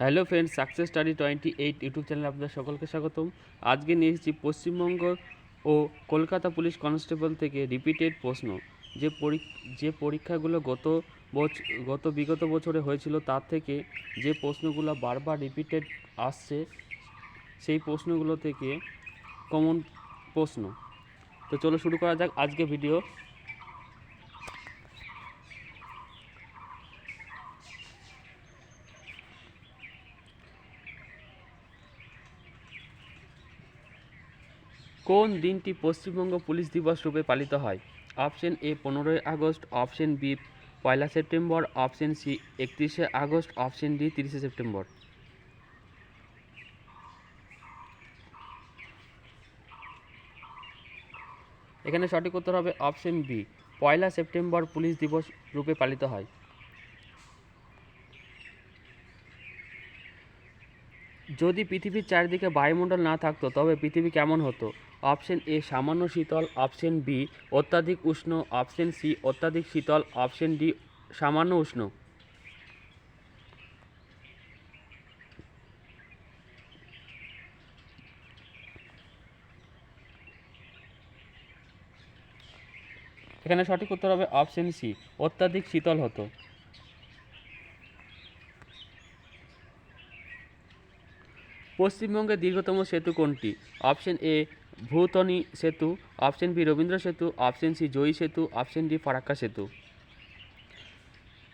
Hello friends success study twenty eight YouTube চ্যানেলে আপনাদের সকলকে স্বাগতম। আজকে নিয়ে এসেছি পশ্চিমবঙ্গ ও কলকাতা পুলিশ কনস্টেবল থেকে রিপিটেড প্রশ্ন। যে যে পরীক্ষাগুলো গত গত বিগত বছরে হয়েছিল তার থেকে যে প্রশ্নগুলো বারবার রিপিটেড আসছে, সেই প্রশ্নগুলো থেকে কমন প্রশ্ন। তো চলো শুরু করা যাক আজকে ভিডিও কোন দিনটি পশ্চিমবঙ্গ পুলিশ দিবস রূপে পালিত হয়? অপশন এ, পনেরোই আগস্ট, অপশন বি, পয়লা সেপ্টেম্বর, অপশন সি, একত্রিশে আগস্ট, অপশন ডি, তিরিশে সেপ্টেম্বর। এখানে সঠিক উত্তর হবে অপশন বি, পয়লা সেপ্টেম্বর পুলিশ দিবস রূপে পালিত হয়। যদি পৃথিবীর চারিদিকে বায়ুমণ্ডল না থাকতো, তবে পৃথিবী কেমন হতো? অপশন এ, সামান্য শীতল। অপশন বি, অত্যাধিক উষ্ণ। অপশন সি, অত্যাধিক শীতল। অপশন ডি, সামান্য উষ্ণ। এখানে সঠিক উত্তর হবে অপশন সি, অত্যাধিক শীতল হতো। পশ্চিমবঙ্গের দীর্ঘতম সেতু কোনটি? অপশন এ, ভূতনি সেতু, অপশন বি, রবীন্দ্র সেতু, অপশন সি, জয়ী সেতু, অপশন ডি, ফারাক্কা সেতু।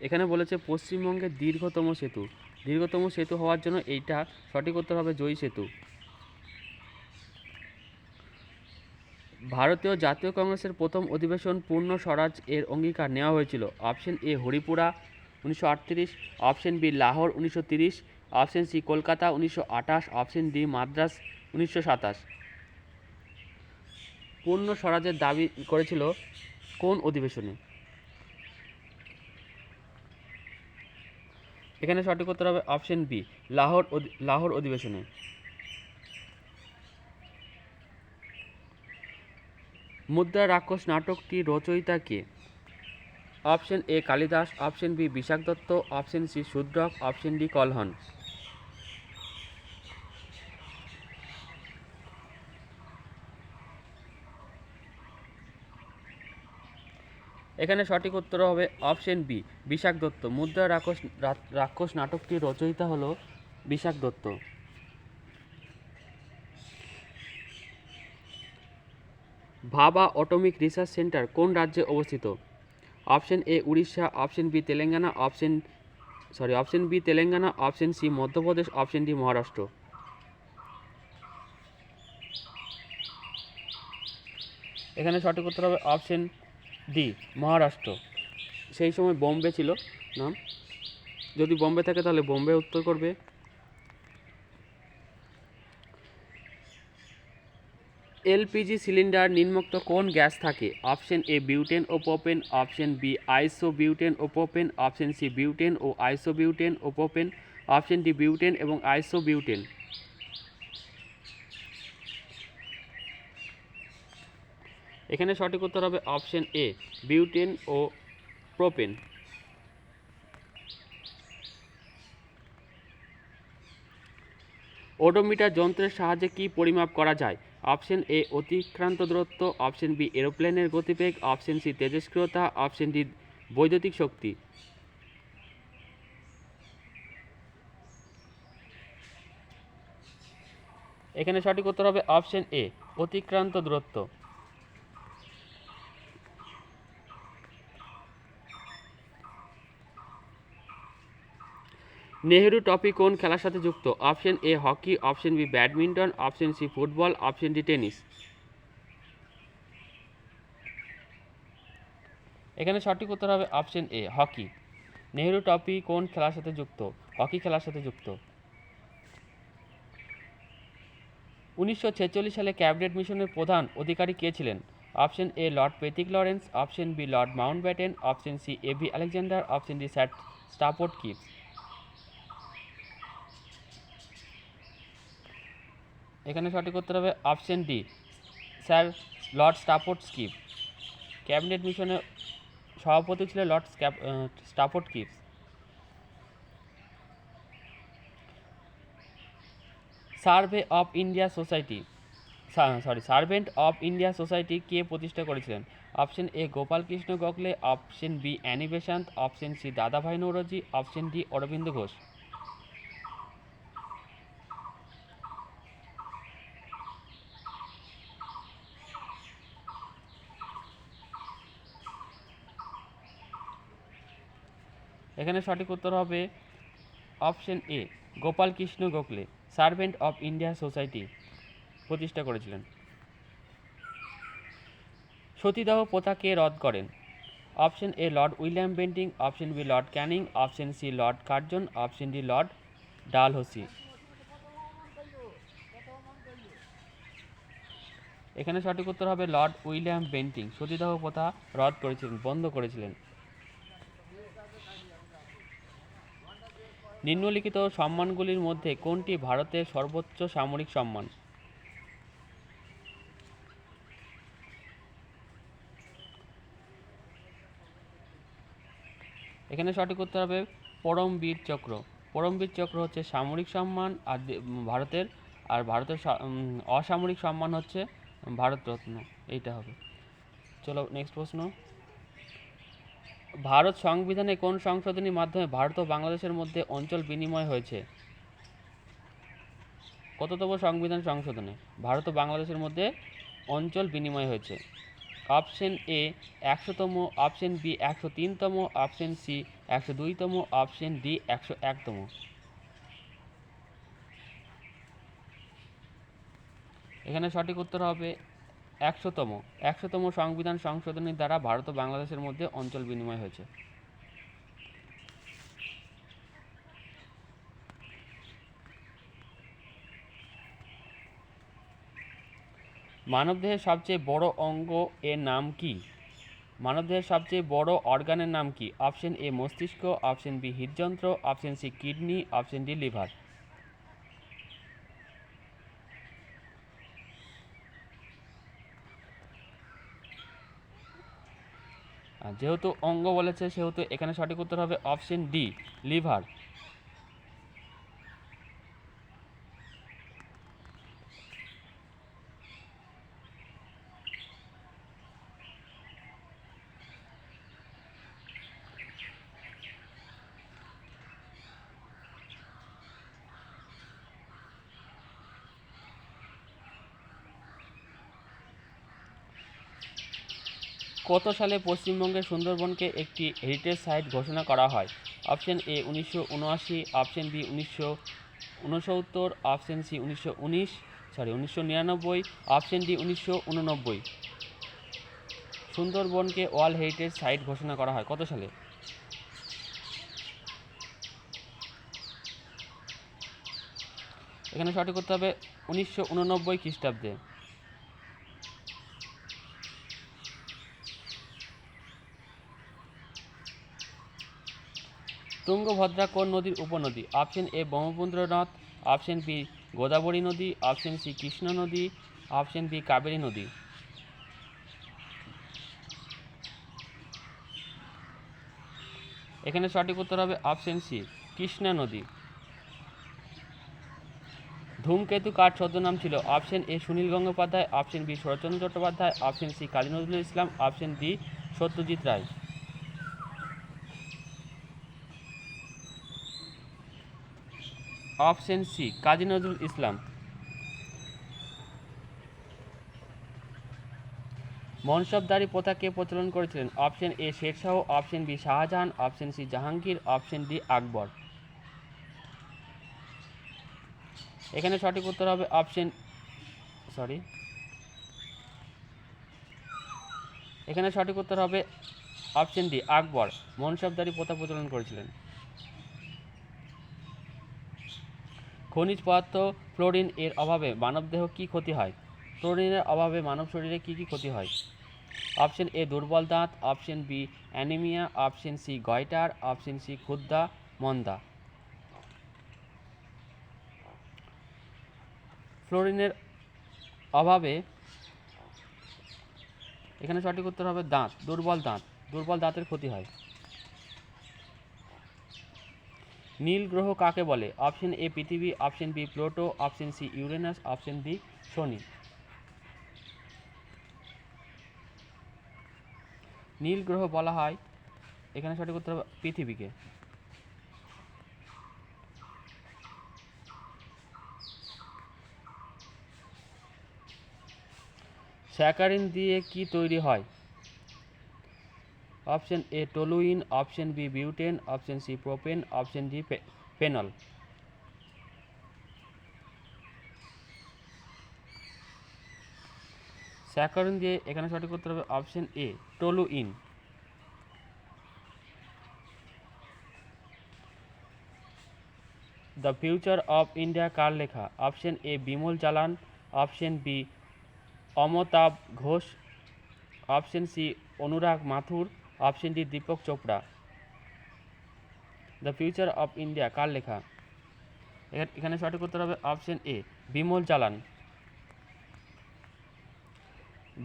এখানে বলেছে পশ্চিমবঙ্গের দীর্ঘতম সেতু। দীর্ঘতম সেতু হওয়ার জন্য এইটা সঠিক উত্তর হবে জয়ী সেতু। ভারতীয় জাতীয় কংগ্রেসের প্রথম অধিবেশন পূর্ণ স্বরাজ এর অঙ্গীকার নেওয়া হয়েছিল। অপশন এ, হরিপুরা উনিশশো আটত্রিশ, অপশন বি, লাহোর উনিশশো অপশন সি কলকাতা উনিশশো আঠাশ। অপশন ডি মাদ্রাস উনিশশো সাতাশ। পূর্ণ স্বরাজের দাবি করেছিল কোন অধিবেশনে? এখানে সঠিক উত্তর হবে অপশন বি লাহোর লাহোর অধিবেশনে। মুদ্রা রাক্ষস নাটকটি রচয়িতা কে? Option A Kalidas. Option B Vishakha Datta. Option C Shudraka. Option D Kalhana. এখানে সঠিক উত্তর হবে অপশন বি বিশাখ দত্ত। মুদ্রা রাক্ষস রাক্ষস নাটকটির রচয়িতা হলো বিশাখ দত্ত। ভাবা অটোমিক রিসার্চ সেন্টার কোন রাজ্যে অবস্থিত? Option A, Orissa, option B, Telangana, option, sorry, option B, Telangana, option C, Madhya Pradesh, option D, Maharashtra. এখানে সঠিক উত্তর হবে অপশন ডি, মহারাষ্ট্র। সেই সময় বোম্বে ছিল। নাম? যদি বোম্বে থাকে তাহলে বোম্বে উত্তর করবে। এলপিজি সিলিন্ডার নিম্নোক্ত কোন গ্যাস থাকে? অপশন এ বিউটেন ও propane, option B isobutane ও প্রোপেন, অপশন সি বিউটেন ও আইসো বিউটেন ও প্রোপেন, অপশন ডি বিউটেন এবং আইসো বিউটেন এখানে সঠিক উত্তর হবে অপশন এ, বিউটেন ও প্রোপেন। ওডোমিটার যন্ত্রের সাহায্যে কি পরিমাপ করা যায়? অপশন এ, অতিক্রান্ত দূরত্ব। অপশন বি, এরোপ্লেনের গতিবেগ। অপশন সি, তেজস্ক্রিয়তা। অপশন ডি, বৈদ্যুতিক শক্তি। এখানে সঠিক উত্তর হবে অপশন এ, অতিক্রান্ত দূরত্ব। নেহেরু ট্রফি কোন খেলার সাথে যুক্ত? Option A hockey, option B badminton, option C football, option D tennis. এখানে সঠিক উত্তর হবে option A, hockey. Nehru trophy কোন খেলার সাথে যুক্ত? হকি খেলার সাথে যুক্ত। উনিশশো ছেচল্লিশ সালে ক্যাবিনেট মিশনের প্রধান অধিকারী কে ছিলেন? Option A, lord Pethick Lawrence, option B, lord Mountbatten option C AV Alexander, option D, sir Stafford Cripps. এখানে সঠিক উত্তর হবে option D sir, lord Stafford skip cabinet মিশনের সভাপতি ছিলেন lord Stafford Cripps survey of India society. Sorry, servant of India society কে প্রতিষ্ঠা করেছিলেন? Option A Gopal Krishna Gokhale, option B Annie Besant option C, Dadabhai Naoroji, option D, Aurobindo Ghosh. এখানে সঠিক উত্তর হবে option A, Gopal Krishna Gokhale, servant of India society প্রতিষ্ঠা করেছিলেন। সতীদাহ প্রথা কে রদ করেন? Option A, lord William Bentinck, option B, lord Canning, option C, lord Curzon, option D, lord Dalhousie. এখানে সঠিক উত্তর হবে লর্ড উইলিয়াম বেন্টিং। সতীদাহ প্রথা রদ করেছিলেন, বন্ধ করেছিলেন। নিম্নলিখিত সম্মানগুলির মধ্যে কোনটি ভারতের সর্বোচ্চ সামরিক সম্মান? এখানে সঠিক উত্তর হবে পরমবীর চক্র। পরমবীর চক্র হচ্ছে সামরিক সম্মান আর ভারতের আর ভারতের অসামরিক সম্মান হচ্ছে ভারতরত্ন। এইটা হবে। চলো নেক্সট প্রশ্ন। ভারত সংবিধানে কোন সংশোধনীর মাধ্যমে ভারত ও বাংলাদেশের মধ্যে অঞ্চল বিনিময় হয়েছে? কততম সংবিধান সংশোধনে ভারত ও বাংলাদেশের মধ্যে অঞ্চল বিনিময় হয়েছে? অপশন এ একশোতম, অপশন বি একশো তিনতম, অপশন সি একশো দুইতম, অপশন ডি একশো একতম। এখানে সঠিক উত্তর হবে একশোতম একশোতম সংবিধান সংশোধনীর দ্বারা ভারত ও বাংলাদেশের মধ্যে অঞ্চল বিনিময় হয়েছে। মানবদেহের সবচেয়ে বড় অঙ্গ এর নাম কি? মানবদেহের সবচেয়ে বড় অর্গানের নাম কি? অপশন এ মস্তিষ্ক, option B হৃদযন্ত্র, option C kidney, option D liver. যেহেতু অঙ্গ বলেছে সেহেতু এখানে সঠিক উত্তর হবে অপশন ডি লিভার। কত সালে পশ্চিমবঙ্গের সুন্দরবনকে একটি হেরিটেজ সাইট ঘোষণা করা হয়? অপশন এ উনিশশো উনআশি অপশন বি উনিশশো উনসত্তর অপশন সি উনিশশো উনিশ সরি উনিশশো নিরানব্বই অপশন ডি উনিশশো উননব্বই। সুন্দরবনকে ওয়ার্ল্ড হেরিটেজ সাইট ঘোষণা করা হয়, কত সালে? এখানে সঠিক করতে হবে উনিশশো উননব্বই খ্রিস্টাব্দে। তুঙ্গভদ্রা কোন নদীর উপনদী? অপশন এ ব্রহ্মপুত্র নদ অপশন বি গোদাবরী নদী, অপশন সি কৃষ্ণ নদী, অপশন বি কাবেরী নদী। এখানে সঠিক উত্তর হবে অপশন সি, কৃষ্ণা নদী। ধূমকেতু কার ছদ্মনাম ছিল? Option A Sunil Gangopadhyay, option B Sharatchandra Chattopadhyay, option C Kazi Nazrul Islam, option D Satyajit Ray. Option C, Kazi Nazrul Islam. মনসবদারি প্রথা কে প্রচলন করেছিলেন। Option A, Sher Shah, option B, Shah Jahan, option C, Jahangir, option D, Akbar. এখানে সঠিক উত্তর হবে option, sorry. এখানে সঠিক উত্তর হবে অপশন ডি, আকবর। মনসবদারি প্রথা প্রচলন করেছিলেন। খনিজ পদার্থ, ফ্লোরিন এর অভাবে মানবদেহ কি ক্ষতি হয়? ফ্লোরিনের অভাবে মানব শরীরে কি কি ক্ষতি হয়? অপশন এ, দুর্বল দাঁত, option B, anaemia, option C, goitre, option C, ক্ষুদ্রা, মন্দা। ফ্লোরিনের অভাবে, এখানে সঠিক উত্তর হবে দাঁত, দুর্বল দাঁত, দুর্বল দাঁতের ক্ষতি হয়। নীল গ্রহ কাকে বলে? অপশন এ পৃথিবী, option B Pluto, option C Uranus, option D শনি। নীল গ্রহ বলা হয়, এখানে সঠিক উত্তর পৃথিবীকে। স্যাকারিন দিয়ে কি তৈরি হয়? Option A toluene, option B butane, option C propane, option D phenol. Saccharin দিয়ে এখানে সঠিক উত্তর হবে option A, toluene. The future of India কার লেখা? Option A Bimal Jalan, option B Amitav Ghosh, option C Anurag Mathur option D Deepak Chopra the future of India কার লেখা? এখানে- সঠিক উত্তর হবে অপশন এ বিমল চালান।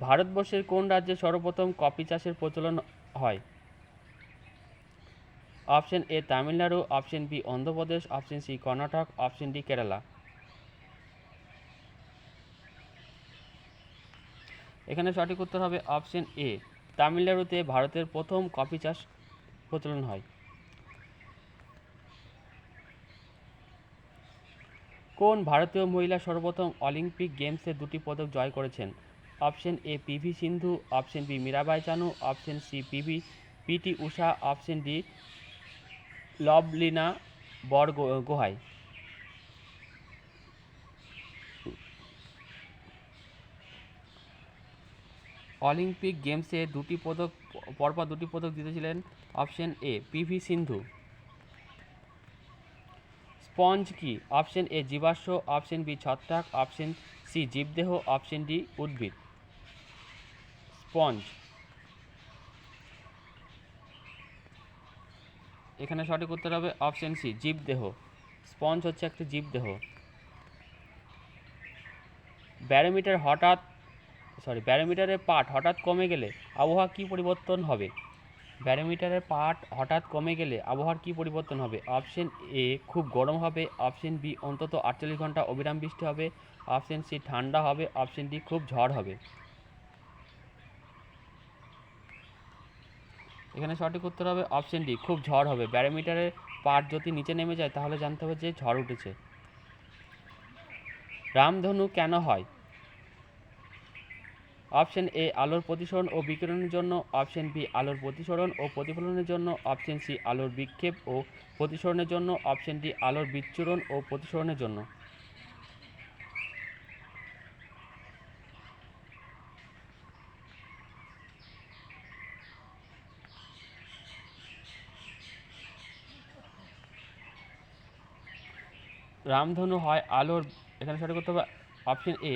ভারতবর্ষের কোন রাজ্যে সর্বপ্রথম কফি চাষের প্রচলন হয়? Option A Tamil Nadu option B Andhra Pradesh option C Karnataka option D Kerala. এখানে সঠিক উত্তর হবে অপশন এ তামিলনাড়ুতে ভারতের প্রথম কফি চাষ প্রচলন হয়। কোন ভারতীয় মহিলা সর্বপ্রথম অলিম্পিক গেমসে দুটি পদক জয় করেছেন? Option A PV Sindhu, option B Mirabai Chanu option C PV PT Usha option D Lovlina Bor Olympic গেমসে দুটি পদক, পরপর দুটি পদক জিতেছিলেন option A PV Sindhu. Sponge কি? অপশন এ জীবাশ্ম, অপশন বি ছত্রাক, অপশন সি জীবদেহ, অপশন ডি উদ্ভিদ। স্পঞ্জ। এখানে সঠিক উত্তর হবে অপশন সি, জীবদেহ। স্পঞ্জ হচ্ছে একটি জীবদেহ। ব্যারোমিটার হঠাৎ সরি ব্যারোমিটারের পাঠ হঠাৎ কমে গেলে আবহাওয়া কী পরিবর্তন হবে? ব্যারোমিটারের পাঠ হঠাৎ কমে গেলে আবহাওয়ার কী পরিবর্তন হবে? অপশন এ খুব গরম হবে। অপশন বি অন্তত আটচল্লিশ ঘণ্টা অবিরাম বৃষ্টি হবে। অপশন সি ঠান্ডা হবে। অপশন ডি খুব ঝড় হবে। এখানে সঠিক উত্তর হবে অপশন ডি খুব ঝড় হবে। ব্যারোমিটারের পাঠ যদি নিচে নেমে যায়, তাহলে জানতে হবে যে ঝড় উঠেছে। রামধনু কেন হয়? অপশন এ আলোর প্রতিসরণ ও বিকিরণের জন্য, অপশন বি আলোর প্রতিসরণ ও প্রতিফলনের জন্য, অপশন সি আলোর বিক্ষেপ ও প্রতিসরণের জন্য, অপশন ডি আলোর বিচ্ছুরণ ও প্রতিসরণের জন্য। রামধনু হয় আলোর, এখানে সঠিক করতে হবে, অপশন এ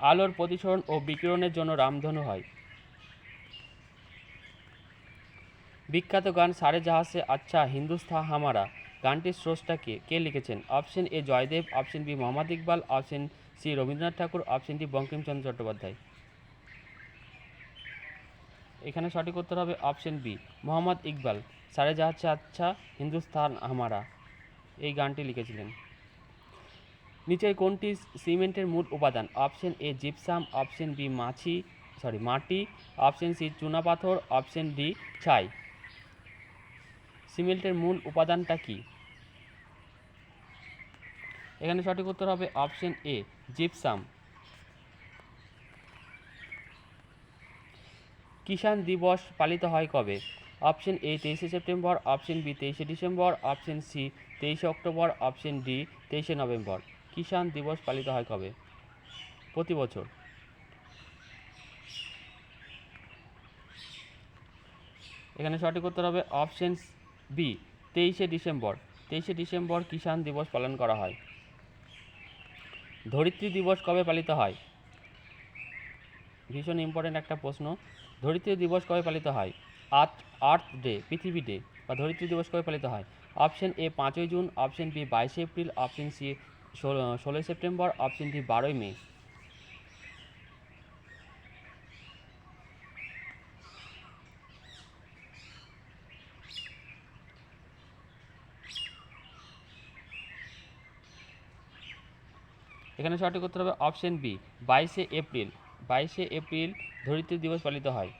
আলোর প্রতিসরণ ও বিকিরণের জন্য রামধনু হয়। বিখ্যাত গান সারে জাহাসে আচ্ছা হিন্দুস্তান হামারা। গানটির স্রষ্টা কে? কে লিখেছেন? Option A Jaydev, option B Mohammad Iqbal, option C Rabindranath Tagore, option D Bankimchandra Chattopadhyay. এখানে সঠিক উত্তর হবে অপশন বি, মোহাম্মদ ইকবাল। সারে জাহাসে আচ্ছা হিন্দুস্তান হামারা। এই গানটি লিখেছিলেন। নিচের কোনটি সিমেন্টের মূল উপাদান? Option A gypsum, option B মাছি, সরি, মাটি, অপশন সি চুনাপাথর অপশন ডি ছাই। সিমেন্টের মূল উপাদানটা কি? এখানে সঠিক উত্তর হবে অপশন এ, জিপসাম। কিষাণ দিবস পালিত হয় কবে? অপশন এ, তেইশে সেপ্টেম্বর, অপশন বি, তেইশে ডিসেম্বর, অপশন সি, তেইশে অক্টোবর, অপশন ডি, তেইশে নভেম্বর। কিষাণ দিবস পালিত হয় কবে? প্রতি বছর। এখানে সঠিক উত্তর হবে অপশন বি, তেইশে ডিসেম্বর। তেইশে ডিসেম্বর কিষাণ দিবস পালন করা হয়। ধরিত্রী দিবস কবে পালিত হয়? ভীষণ ইম্পর্টেন্ট একটা প্রশ্ন। ধরিত্রী দিবস কবে পালিত হয়? আর্থ আর্থ ডে, পৃথিবী ডে, বা ধরিত্রী দিবস কবে পালিত হয়? অপশন এ পাঁচই জুন, অপশন বি বাইশে এপ্রিল, অপশন সি ষোলোই সেপ্টেম্বর অপশনটি বারোই মে। এখানে সঠিক উত্তর হবে অপশন বি বাইশে এপ্রিল। বাইশে এপ্রিল ধরিত্রী দিবস পালিত হয়।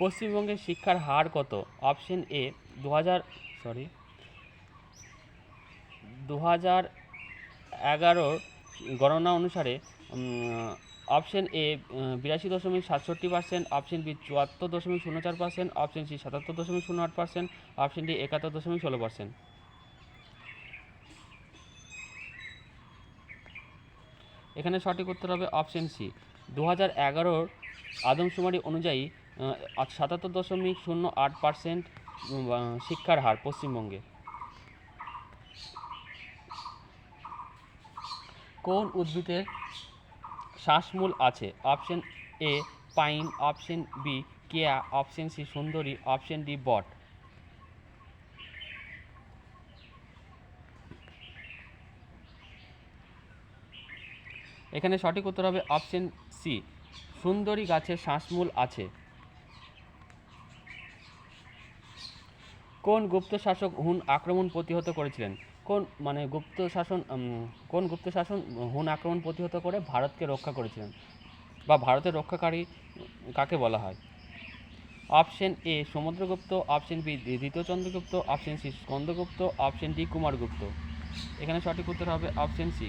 পশ্চিমবঙ্গের শিক্ষার হার কত? অপশন এ দু হাজার সরি দু হাজার এগারোর গণনা অনুসারে অপশন এ বিরাশি দশমিক সাতষট্টি পার্সেন্ট অপশন বি চুয়াত্তর দশমিক শূন্য চার পার্সেন্ট অপশন সি সাতাত্তর দশমিক শূন্য আট পার্সেন্ট অপশন ডি একাত্তর দশমিক ষোলো পার্সেন্ট এখানে সঠিক উত্তর হবে অপশন সি দু হাজার এগারোর আদমশুমারি অনুযায়ী সাতাত্তর দশমিক শূন্য আট পার্সেন্ট শিক্ষার হার পশ্চিমবঙ্গে। কোন উদ্ভিদের শ্বাসমূল আছে? Option A pine. Option B Keya. Option C সুন্দরী। অপশন ডি বট। এখানে সঠিক উত্তর হবে অপশন সি সুন্দরী গাছের শ্বাসমূল আছে। কোন গুপ্ত শাসক হুন আক্রমণ প্রতিহত করেছিলেন? কোন মানে গুপ্ত শাসন কোন গুপ্ত শাসন হুন আক্রমণ প্রতিহত করে ভারতকে রক্ষা করেছিলেন? বা ভারতের রক্ষাকারী কাকে বলা হয়? Option A, Samudragupta, option B দ্বিতীয় Chandragupta, option C, Skandagupta, option D, Kumaragupta. এখানে সঠিক উত্তর হবে অপশন সি,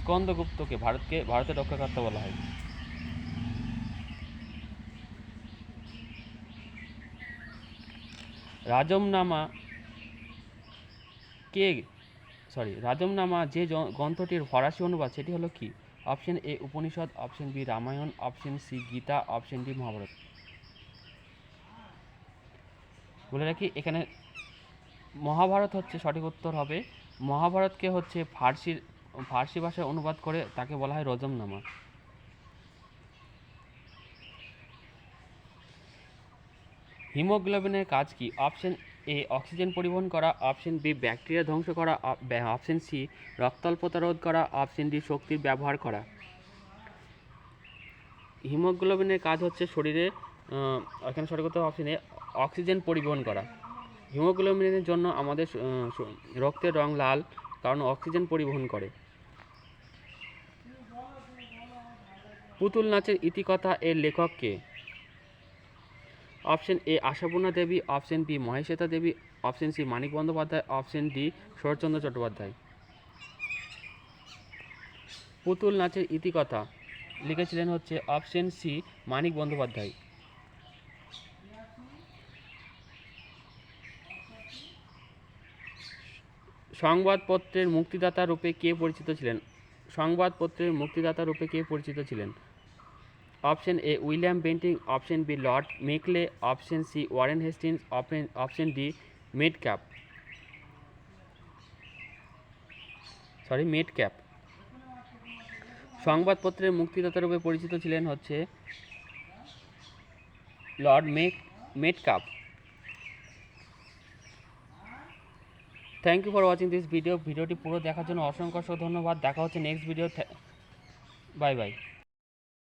স্কন্দগুপ্তকে ভারতকে, ভারতের রক্ষাকর্তা বলা হয়। রাজমনামা কে সরি রাজমনামা যে গ্রন্থটির ফরাসি অনুবাদ, সেটি হলো কি? Option A Upanishad option B Ramayana option C Gita option D Mahabharata বলে রাখি, এখানে মহাভারত হচ্ছে সঠিক উত্তর হবে। মহাভারতকে হচ্ছে ফার্সির, ফার্সি ভাষায় অনুবাদ করে তাকে বলা হয় রজমনামা। হিমোগ্লোবিনের কাজ কি? অপশন এ অক্সিজেন পরিবহন করা, অপশন বি ব্যাকটেরিয়া ধ্বংস করা অপশন সি রক্তাল্পতা রোধ করা, অপশন ডি শক্তির ব্যবহার করা। হিমোগ্লোবিনের কাজ হচ্ছে শরীরে এখানে সঠিক উত্তর অপশন অক্সিজেন পরিবহন করা। হিমোগ্লোবিনের জন্য আমাদের রক্তের রং লাল, কারণ অক্সিজেন পরিবহন করে। পুতুল নাচের ইতিকথা এর লেখক কে? Option A Ashapurna Devi, option B Mahasweta Devi, option C Manik Bandyopadhyay, option D Saratchandra Chattopadhyay. Putul Nacher Itikatha লিখেছিলেন হচ্ছে অপশন সি মানিক বন্দ্যোপাধ্যায়। সংবাদপত্রের মুক্তিদাতা রূপে কে পরিচিত ছিলেন? সংবাদপত্রের মুক্তিদাতা রূপে কে পরিচিত ছিলেন? Option A William Bentinck, option B lord Macaulay, option C Warren Hastings, option option D Metcalfe sorry Metcalfe সংবাদপত্রের মুক্তিদাতা রূপে পরিচিত ছিলেন হচ্ছে Lord make Metcalfe thank you for watching this video ভিডিওটি পুরো দেখার জন্য অসংখ্য ধন্যবাদ। দেখা হচ্ছে নেক্সট ভিডিও বাই বাই